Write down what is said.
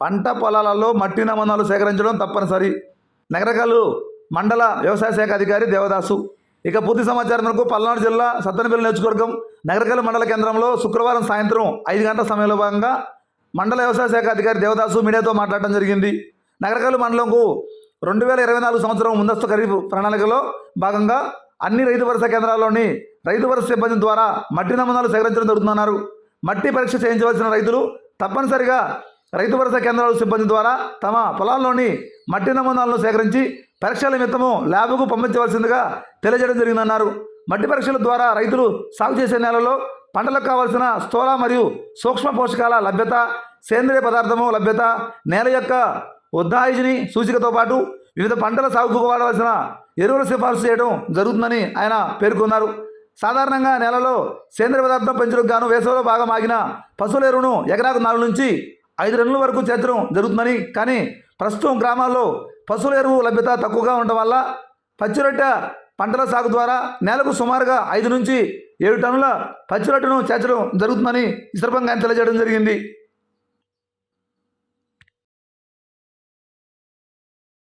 పంట పొలాలలో మట్టి నమూనాలు సేకరించడం తప్పనిసరి. నగరకాలు మండల వ్యవసాయ శాఖ అధికారి దేవదాసు. ఇక పూర్తి సమాచారం మేరకు పల్నాడు జిల్లా సత్తనపల్లి నియోజకవర్గం నగరకల్ మండల కేంద్రంలో శుక్రవారం సాయంత్రం ఐదు గంటల సమయంలో భాగంగా మండల వ్యవసాయ శాఖ అధికారి దేవదాసు మీడియాతో మాట్లాడడం జరిగింది. నగరకల్ మండలంకు రెండు వేల ఇరవై నాలుగు సంవత్సరం ముందస్తు ఖరీఫ్ ప్రణాళికలో భాగంగా అన్ని రైతు భరోసా కేంద్రాల్లోని రైతు భరోసా సిబ్బంది ద్వారా మట్టి నమూనాలు సేకరించడం జరుగుతుందన్నారు. మట్టి పరీక్ష చేయించవలసిన రైతులు తప్పనిసరిగా రైతు భరోసా కేంద్రాల సిబ్బంది ద్వారా తమ పొలాల్లోని మట్టి నమూనాలను సేకరించి పరీక్షల నిమిత్తము ల్యాబ్కు పంపించవలసిందిగా తెలియజేయడం జరిగిందన్నారు. మట్టి పరీక్షల ద్వారా రైతులు సాగు చేసే నేలలో పంటలకు కావలసిన స్థూల మరియు సూక్ష్మ పోషకాల లభ్యత సేంద్రియ పదార్థము లభ్యత నేల యొక్క ఉద్దాయిజిని సూచికతో పాటు వివిధ పంటల సాగుకు వాడవలసిన ఎరువుల సిఫార్సు చేయడం జరుగుతుందని ఆయన పేర్కొన్నారు. సాధారణంగా నేలలో సేంద్రియ పదార్థం పెంచడానికి గాను వేసవిలో బాగా మాగిన పశువుల ఎరువును ఎకరాకు నాలుగు నుంచి ఐదు టన్నుల వరకు చేర్చడం జరుగుతుందని. కానీ ప్రస్తుతం గ్రామాల్లో పశువుల ఎరువు లభ్యత తక్కువగా ఉండటం వల్ల పచ్చిరొట్టె పంటల సాగు ద్వారా నేలకు సుమారుగా ఐదు నుంచి ఏడు టన్నుల పచ్చిరొట్టెను చేర్చడం జరుగుతుందని ఈ సందర్భంగా ఆయన తెలియజేయడం జరిగింది.